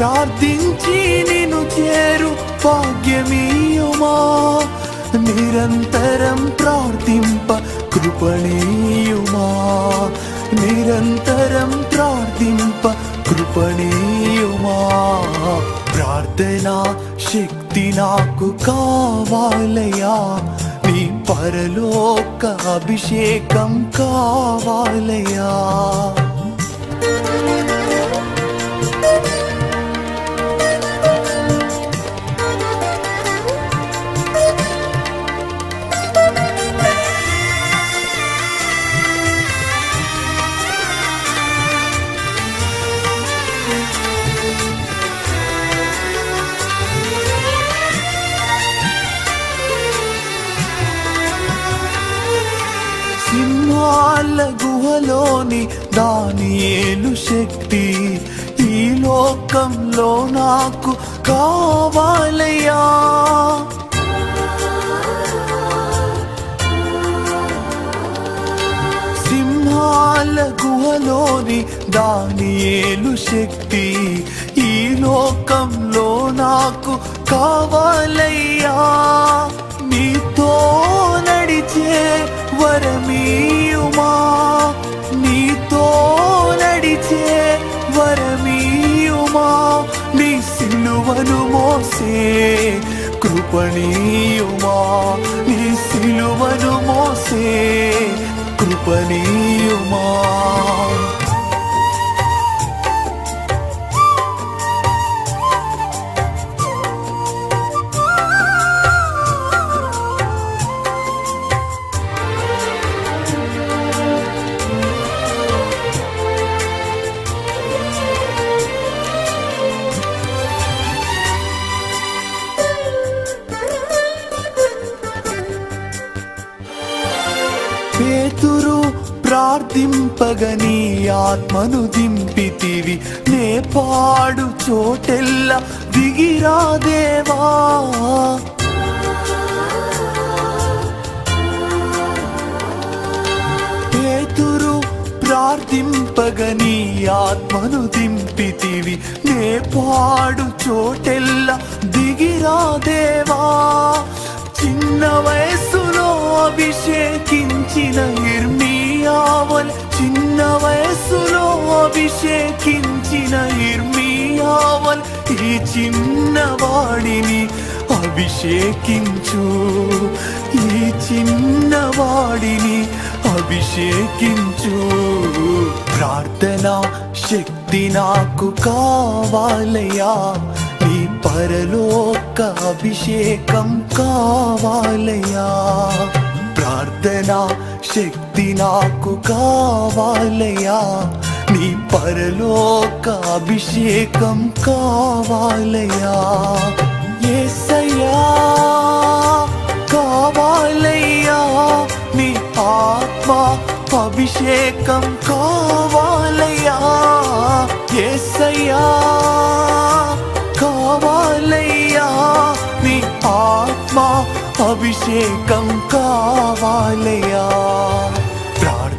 ప్రార్థించి నిన్ను చేరు భాగ్యమీయుమా. నిరంతరం ప్రార్థింప కృపణీయుమా. నిరంతరం ప్రార్థింప కృపణీయుమా. ప్రార్థనా శక్తి నాకు కావాలయా నీ పరలోక అభిషేకం కావాలయ్యా. గుహలోని దానియేలు శక్తి ఈ లోకంలో నాకు కావాలయ్యా. సింహాల గుహలోని దానియేలు శక్తి ఈ లోకంలో నాకు కావాలయ్యా. నీతో మోసే కృపణీయుమా నీ సిలువను ప్రార్థింపగని ఆత్మను దింపితివి. నే పాడు చోటెల్ల దిగిరాదేవా పేతురు ప్రార్థింపగని ఆత్మను దింపితివి. నే పాడు చోటెల్ల దిగిరాదేవా చిన్న వయస్సులో అభిషేకించిన ఇర్మియావన్ చిన్న వయస్సులో అభిషేకించిన ఇర్మియావన్ ఈ చిన్నవాడిని అభిషేకించు. ఈ చిన్నవాడిని అభిషేకించు. ప్రార్థన శక్తి నాకు కావాలయా నీ పరలోక అభిషేకం కావాలయా ప్రార్థన శక్తి శాంతి నాకు కావాలయ్యా. నీ పరలోక అభిషేకం కావాలయ్యా. ఏసయ్యా కావాలయ్యా. నీ ఆత్మ అభిషేకం కావాలయ్యా. ఏసయ్యా కావాలయ్యా. నీ ఆత్మ అభిషేకం కావాలయ్యా.